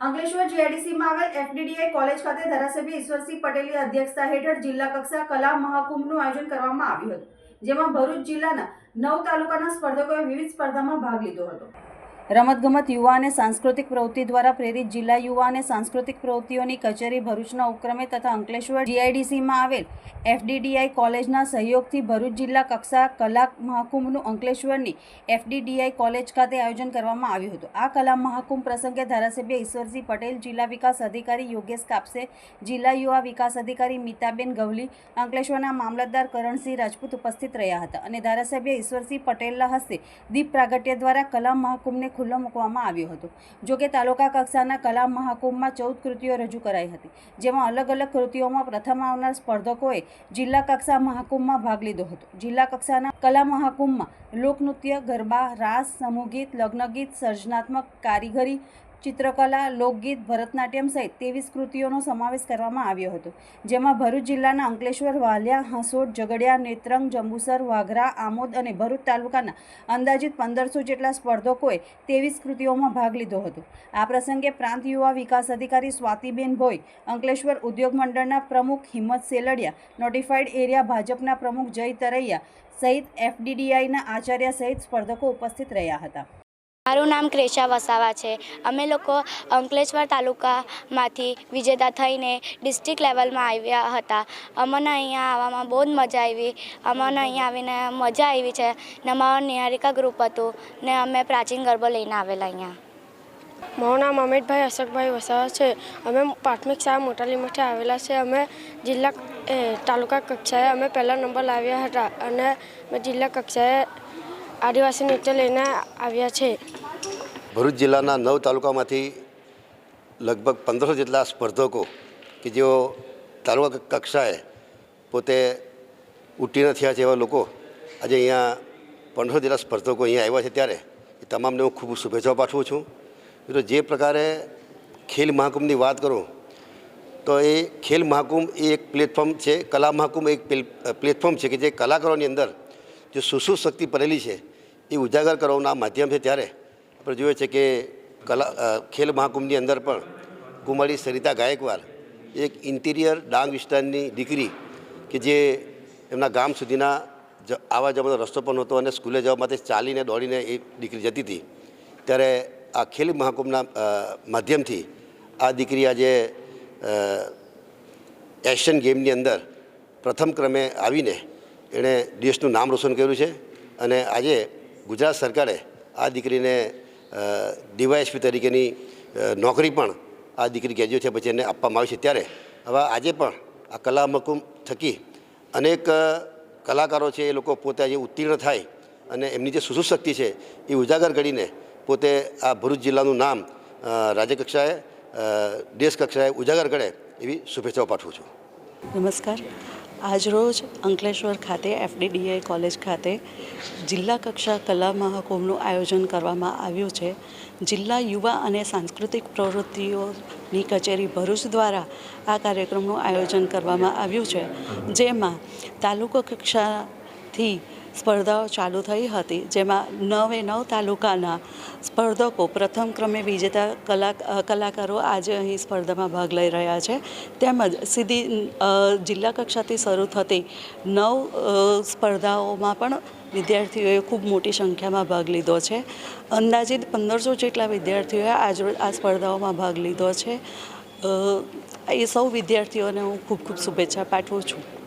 અંકલેશ્વર જીઆઈડીસીમાં આવેલ FDDI college ખાતે ધારાસભ્ય ઈશ્વરસિંહ પટેલની અધ્યક્ષતા હેઠળ જિલ્લા કક્ષા કલા મહાકુંભનું આયોજન કરવામાં આવ્યું હતું, જેમાં ભરૂચ જિલ્લાના નવ તાલુકાના સ્પર્ધકોએ વિવિધ સ્પર્ધામાં ભાગ લીધો હતો. રમતગમત યુવા અને સાંસ્કૃતિક પ્રવૃત્તિ દ્વારા પ્રેરિત જિલ્લા યુવા અને સાંસ્કૃતિક પ્રવૃત્તિઓની કચેરી ભરૂચના ઉપક્રમે તથા અંકલેશ્વર જીઆઈડીસીમાં આવેલ એફડીડીઆઈ કોલેજના સહયોગથી ભરૂચ જિલ્લા કક્ષા કલા મહાકુંભનું અંકલેશ્વરની એફડીડીઆઈ કોલેજ ખાતે આયોજન કરવામાં આવ્યું હતું. આ કલા મહાકુંભ પ્રસંગે ધારાસભ્ય ઈશ્વરસિંહ પટેલ, જિલ્લા વિકાસ અધિકારી યોગેશ કાપસે, જિલ્લા યુવા વિકાસ અધિકારી મિતાબેન ગવલી, અંકલેશ્વરના મામલતદાર કરણસિંહ રાજપૂત ઉપસ્થિત રહ્યા હતા અને ધારાસભ્ય ઈશ્વરસિંહ પટેલના હસ્તે દીપ પ્રાગટ્ય દ્વારા કલા મહાકુંભને ખુલ્લો મૂકવામાં આવ્યો હતો. જોકે તાલુકા કક્ષાના કલા મહાકુંભમાં ચૌદ કૃતિઓ રજૂ કરાઈ હતી, જેમાં અલગ અલગ કૃતિઓમાં પ્રથમ આવનાર સ્પર્ધકોએ જિલ્લા કક્ષા મહાકુંભમાં ભાગ લીધો હતો. જિલ્લા કક્ષાના કલા મહાકુંભમાં લોકનૃત્ય, ગરબા, રાસ, સમૂહગીત, લગ્નગીત, સર્જનાત્મક કારીગરી ચિત્રકલા, લોકગીત, ભરતનાટ્યમ સહિત ત્રેવીસ કૃતિઓનો સમાવેશ કરવામાં આવ્યો હતો, જેમાં ભરૂચ જિલ્લાના અંકલેશ્વર, વાલિયા હાંસોડ ઝઘડિયા, નેત્રંગ, જંબુસર, વાઘરા, આમોદ અને ભરૂચ તાલુકાના અંદાજિત પંદરસો જેટલા સ્પર્ધકોએ ત્રેવીસ કૃતિઓમાં ભાગ લીધો હતો. આ પ્રસંગે પ્રાંત યુવા વિકાસ અધિકારી સ્વાતિબેન ભોઈ, અંકલેશ્વર ઉદ્યોગ મંડળના પ્રમુખ હિંમત સેલડિયા નોટિફાઈડ એરિયા ભાજપના પ્રમુખ જય તરૈયા સહિત એફડીડીઆઈના આચાર્ય સહિત સ્પર્ધકો ઉપસ્થિત રહ્યા હતા. મારું નામ ક્રેશા વસાવા છે. અમે લોકો અંકલેશ્વર તાલુકામાંથી વિજેતા થઈને ડિસ્ટ્રિક્ટ લેવલમાં આવ્યા હતા. અમને અહીંયા આવવામાં બહુ જ મજા આવી. અમને અહીંયા આવીને મજા આવી છે ને અમારું નિહારિકા ગ્રુપ હતું ને અમે પ્રાચીન ગરબો લઈને આવેલા અહીંયા. મારું નામ અમિતભાઈ અશોકભાઈ વસાવા છે. અમે પ્રાથમિક શાળા મોટા મઠે આવેલા છે. અમે જિલ્લા તાલુકા કક્ષાએ અમે પહેલા નંબર લાવ્યા હતા અને જિલ્લા કક્ષાએ આદિવાસી નૃત્ય લઈને આવ્યા છે. ભરૂચ જિલ્લાના નવ તાલુકામાંથી લગભગ પંદરસો જેટલા સ્પર્ધકો કે જેઓ તાલુકા કક્ષાએ પોતે ઉત્તીર્ણ થયા છે એવા લોકો આજે અહીંયા પંદરસો જેટલા સ્પર્ધકો અહીંયા આવ્યા છે ત્યારે એ તમામને હું ખૂબ શુભેચ્છાઓ પાઠવું છું. મિત્રો, જે પ્રકારે ખેલ મહાકુંભની વાત કરું, તો એ ખેલ મહાકુંભ એ એક પ્લેટફોર્મ છે, કલા મહાકુંભ એક પ્લેટફોર્મ છે કે જે કલાકારોની અંદર જે સુસુ શક્તિ પડેલી છે એ ઉજાગર કરવાના માધ્યમ છે ત્યારે આપણે જોઈએ છે કે કલા ખેલ મહાકુંભની અંદર પણ કુમારી સરિતા ગાયકવાડ એક ઇન્ટિરિયર ડાંગ વિસ્તારની દીકરી કે જે એમના ગામ સુધીના આવા જવાનો રસ્તો પણ નહોતો અને સ્કૂલે જવા માટે ચાલીને દોડીને એ દીકરી જતી હતી. ત્યારે આ ખેલ મહાકુંભના માધ્યમથી આ દીકરી આજે એશિયન ગેમની અંદર પ્રથમ ક્રમે આવીને એણે દેશનું નામ રોશન કર્યું છે અને આજે ગુજરાત સરકારે આ દીકરીને ડીવાયએસપી તરીકેની નોકરી પણ આ દીકરી ગ્રેજ્યુએટ થયા પછી એને આપવામાં આવી છે. ત્યારે હવે આજે પણ આ કલા મકુમ થકી અનેક કલાકારો છે એ લોકો પોતે આજે ઉત્તીર્ણ થાય અને એમની જે સુસુશક્તિ છે એ ઉજાગર કરીને પોતે આ ભરૂચ જિલ્લાનું નામ રાજ્યકક્ષાએ દેશ કક્ષાએ ઉજાગર કરે એવી શુભેચ્છાઓ પાઠવું છું. નમસ્કાર. આજરોજ અંકલેશ્વર ખાતે એફડીડીઆઈ કોલેજ ખાતે જિલ્લા કક્ષા કલા મહાકુંભનું આયોજન કરવામાં આવ્યું છે. જિલ્લા યુવા અને સાંસ્કૃતિક પ્રવૃત્તિઓની કચેરી ભરૂચ દ્વારા આ કાર્યક્રમનું આયોજન કરવામાં આવ્યું છે. જેમાં તાલુકા કક્ષાથી સ્પર્ધાઓ ચાલુ થઈ હતી, જેમાં નવે નવ તાલુકાના સ્પર્ધકો પ્રથમ ક્રમે વિજેતા કલા કલાકારો આજે અહીં સ્પર્ધામાં ભાગ લઈ રહ્યા છે. તેમજ સીધી જિલ્લા કક્ષાથી શરૂ થતી નવ સ્પર્ધાઓમાં પણ વિદ્યાર્થીઓએ ખૂબ મોટી સંખ્યામાં ભાગ લીધો છે. અંદાજિત પંદરસો જેટલા વિદ્યાર્થીઓએ આજ આ સ્પર્ધાઓમાં ભાગ લીધો છે. એ સૌ વિદ્યાર્થીઓને હું ખૂબ ખૂબ શુભેચ્છા પાઠવું છું.